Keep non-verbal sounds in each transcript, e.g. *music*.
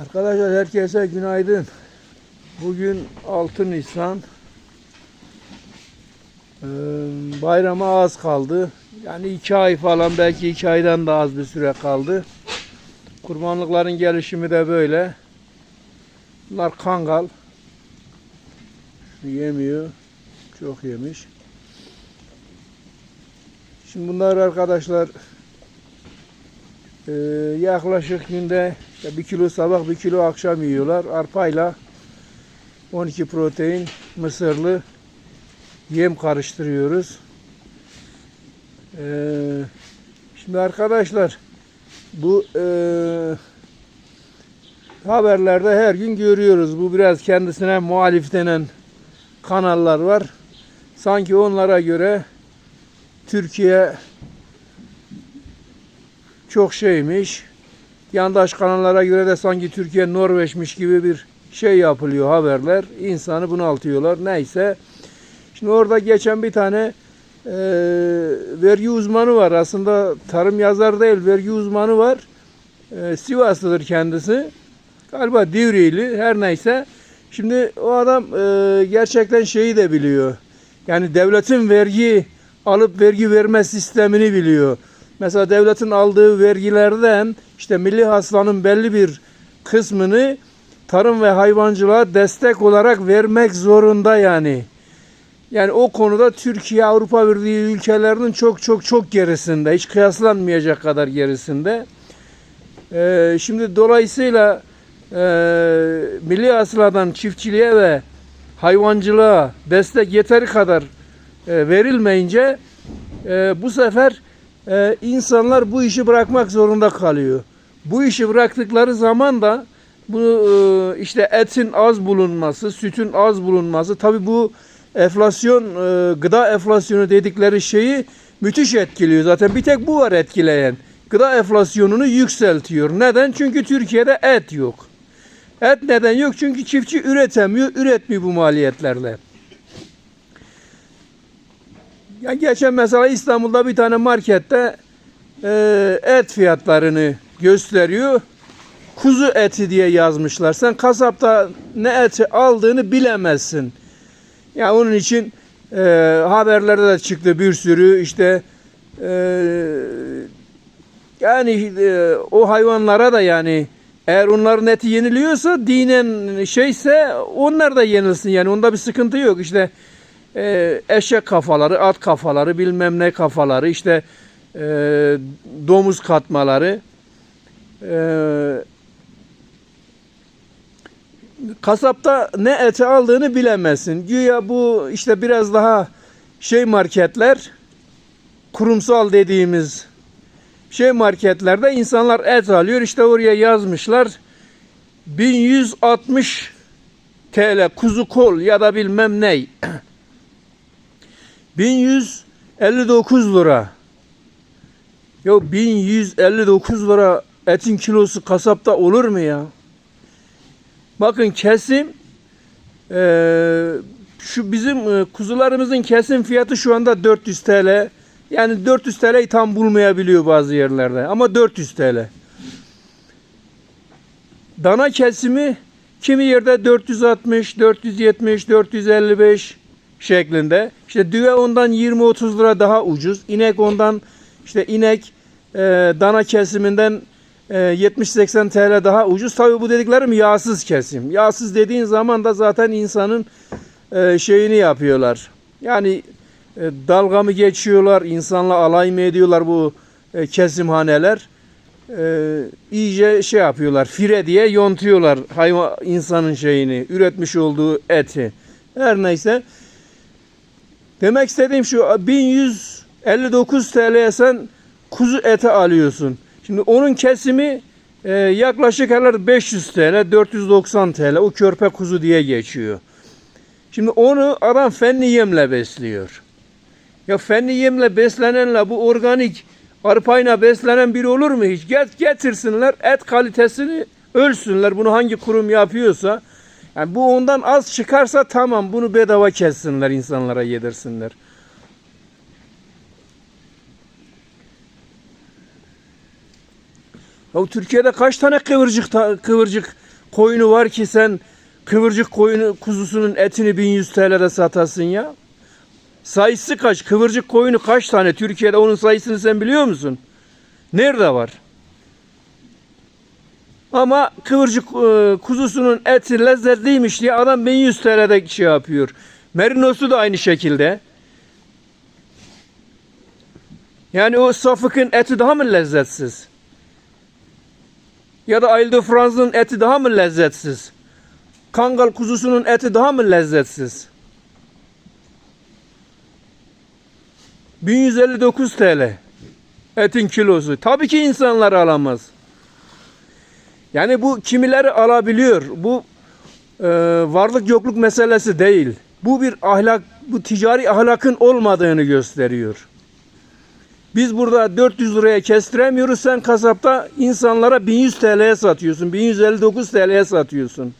Arkadaşlar herkese günaydın. Bugün 6 Nisan. Ee, bayrama az kaldı. Yani iki ay falan belki iki aydan da az bir süre kaldı. Kurbanlıkların gelişimi de böyle. Bunlar kangal. Yemiyor. Çok yemiş. Şimdi bunlar arkadaşlar e, yaklaşık günde bir kilo sabah bir kilo akşam yiyorlar. Arpayla 12 protein mısırlı yem karıştırıyoruz. Ee, şimdi arkadaşlar bu e, haberlerde her gün görüyoruz. Bu biraz kendisine muhalif denen kanallar var. Sanki onlara göre Türkiye çok şeymiş. Yandaş kanallara göre de sanki Türkiye Norveçmiş gibi bir şey yapılıyor haberler. İnsanı bunaltıyorlar. Neyse. Şimdi orada geçen bir tane e, vergi uzmanı var. Aslında tarım yazar değil, vergi uzmanı var. E, Sivaslıdır kendisi. Galiba Divrili her neyse. Şimdi o adam e, gerçekten şeyi de biliyor. Yani devletin vergi alıp vergi verme sistemini biliyor. Mesela devletin aldığı vergilerden işte milli hasılanın belli bir kısmını tarım ve hayvancılığa destek olarak vermek zorunda yani. Yani o konuda Türkiye Avrupa Birliği ülkelerinin çok çok çok gerisinde. Hiç kıyaslanmayacak kadar gerisinde. Ee, şimdi dolayısıyla e, milli hasıladan çiftçiliğe ve hayvancılığa destek yeteri kadar e, verilmeyince e, bu sefer e, insanlar bu işi bırakmak zorunda kalıyor. Bu işi bıraktıkları zaman da bu e, işte etin az bulunması, sütün az bulunması tabi bu enflasyon, e, gıda enflasyonu dedikleri şeyi müthiş etkiliyor. Zaten bir tek bu var etkileyen. Gıda enflasyonunu yükseltiyor. Neden? Çünkü Türkiye'de et yok. Et neden yok? Çünkü çiftçi üretemiyor, üretmiyor bu maliyetlerle. Ya geçen mesela İstanbul'da bir tane markette e, et fiyatlarını gösteriyor. Kuzu eti diye yazmışlar. Sen kasapta ne eti aldığını bilemezsin. Ya onun için e, haberlerde de çıktı bir sürü işte e, yani e, o hayvanlara da yani eğer onların eti yeniliyorsa dinen şeyse onlar da yenilsin yani onda bir sıkıntı yok işte e, eşek kafaları, at kafaları, bilmem ne kafaları, işte e, domuz katmaları. E, kasapta ne eti aldığını bilemezsin. Güya bu işte biraz daha şey marketler, kurumsal dediğimiz şey marketlerde insanlar et alıyor. İşte oraya yazmışlar 1160 TL kuzu kol ya da bilmem ney. *clears throat* 1159 lira. Ya 1159 lira etin kilosu kasapta olur mu ya? Bakın kesim eee, şu bizim e, kuzularımızın kesim fiyatı şu anda 400 TL. Yani 400 TL'yi tam bulmayabiliyor bazı yerlerde ama 400 TL. Dana kesimi kimi yerde 460, 470, 455 şeklinde. İşte düve ondan 20-30 lira daha ucuz. İnek ondan işte inek e, dana kesiminden e, 70-80 TL daha ucuz. Tabii bu dediklerim yağsız kesim. Yağsız dediğin zaman da zaten insanın e, şeyini yapıyorlar. Yani dalga mı geçiyorlar, insanla alay mı ediyorlar bu e, kesimhaneler. E, iyice şey yapıyorlar, fire diye yontuyorlar hayvan insanın şeyini, üretmiş olduğu eti. Her neyse. Demek istediğim şu 1159 TL'ye sen kuzu eti alıyorsun. Şimdi onun kesimi e, yaklaşık herhalde 500 TL, 490 TL. O körpe kuzu diye geçiyor. Şimdi onu adam fenli yemle besliyor. Ya fenli yemle beslenenle bu organik arpayla beslenen biri olur mu hiç? Get, getirsinler et kalitesini ölsünler. Bunu hangi kurum yapıyorsa. Yani bu ondan az çıkarsa tamam bunu bedava kessinler insanlara yedirsinler. Ya Türkiye'de kaç tane kıvırcık kıvırcık koyunu var ki sen kıvırcık koyunu kuzusunun etini 1100 TL'de satasın ya? Sayısı kaç? Kıvırcık koyunu kaç tane? Türkiye'de onun sayısını sen biliyor musun? Nerede var? Ama kıvırcık e, kuzusunun eti lezzetliymiş diye adam 1100 TL'de şey yapıyor. Merinosu da aynı şekilde. Yani o safıkın eti daha mı lezzetsiz? Ya da Ile de France'ın eti daha mı lezzetsiz? Kangal kuzusunun eti daha mı lezzetsiz? 1159 TL. Etin kilosu. Tabii ki insanlar alamaz. Yani bu kimileri alabiliyor. Bu e, varlık yokluk meselesi değil. Bu bir ahlak, bu ticari ahlakın olmadığını gösteriyor. Biz burada 400 liraya kestiremiyoruz. Sen kasapta insanlara 1100 TL'ye satıyorsun. 1159 TL'ye satıyorsun.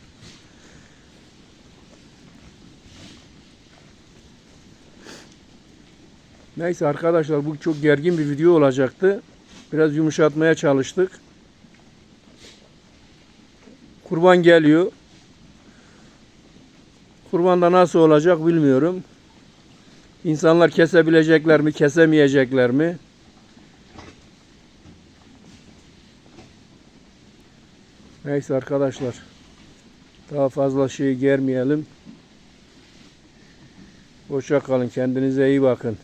Neyse arkadaşlar bu çok gergin bir video olacaktı. Biraz yumuşatmaya çalıştık. Kurban geliyor. Kurbanda nasıl olacak bilmiyorum. İnsanlar kesebilecekler mi, kesemeyecekler mi? Neyse arkadaşlar. Daha fazla şey germeyelim. Hoşça kalın. Kendinize iyi bakın.